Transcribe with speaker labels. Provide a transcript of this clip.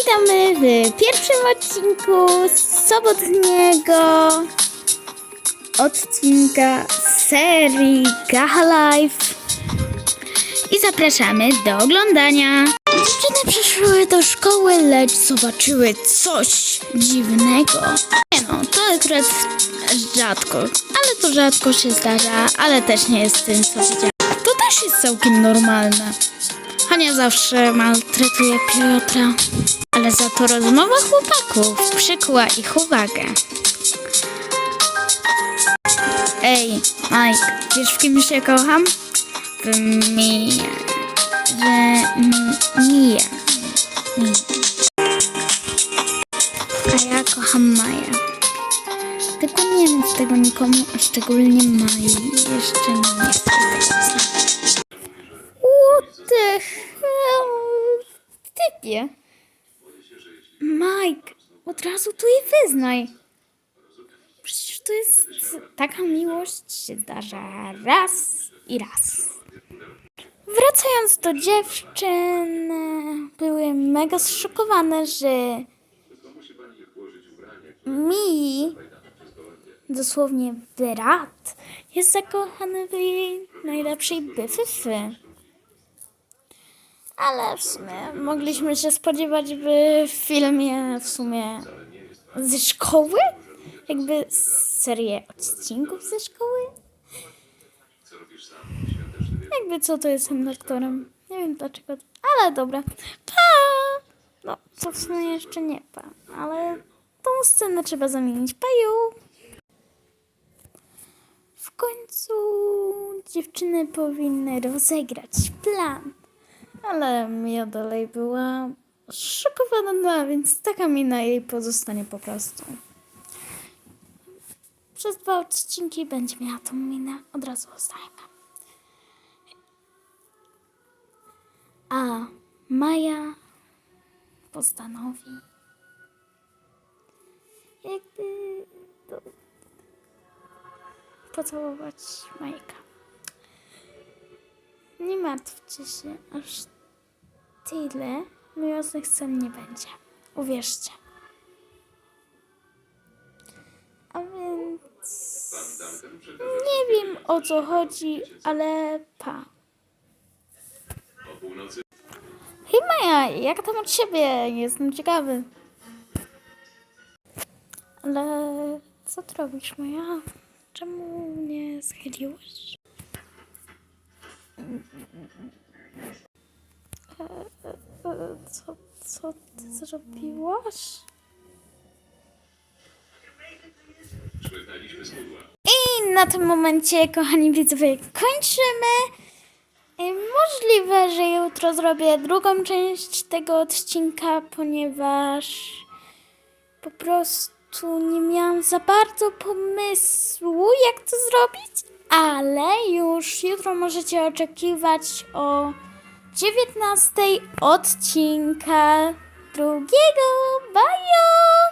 Speaker 1: Witamy w pierwszym odcinku sobotniego odcinka serii Gaha Life. I zapraszamy do oglądania. Dziewczyny przyszły do szkoły, lecz zobaczyły coś dziwnego. Nie no, to akurat rzadko, ale to rzadko się zdarza, ale też nie jest tym, co widziałam. To też jest całkiem normalne. Zawsze maltretuje Piotra, ale za to rozmowa chłopaków przykuła ich uwagę. Ej, Mike, wiesz w kim się kocham? W Mię. W M- Mię. Mię. A ja kocham Maję. Tylko nie mów tego nikomu, a szczególnie Mai. Jeszcze nie chcę tego znać. Hell? Typie. Mike, od razu tu jej wyznaj. Przecież to jest... Taka miłość się zdarza raz i raz. Wracając do dziewczyn, były mega zszokowane, że mi, dosłownie brat, jest zakochany w jej najlepszej byfyfy. Ale w sumie mogliśmy się spodziewać w filmie w sumie ze szkoły? Jakby serię odcinków ze szkoły? Jakby co to jest tym doktorem? Nie wiem dlaczego, ale dobra. Pa! No, to w sumie jeszcze nie pa, ale tą scenę trzeba zamienić. Paju! W końcu dziewczyny powinny rozegrać plan. Ale Mia dalej była szokowana, więc taka mina jej pozostanie po prostu. Przez dwa odcinki będzie miała tą minę, od razu oznajmę. A Maja postanowi jakby pocałować Majka. Nie martwcie się, aż tyle miłosnych scen nie będzie. Uwierzcie. A więc nie wiem o co chodzi, ale pa. Hej Maja, jak tam od siebie? Jestem ciekawy. Ale co ty robisz Maja? Czemu mnie schyliłeś? Co, co ty zrobiłaś? I na tym momencie, kochani widzowie, kończymy. Możliwe, że jutro zrobię drugą część tego odcinka, ponieważ po prostu nie miałam za bardzo pomysłu, jak to zrobić, ale już jutro możecie oczekiwać o 19 odcinka drugiego. Bye!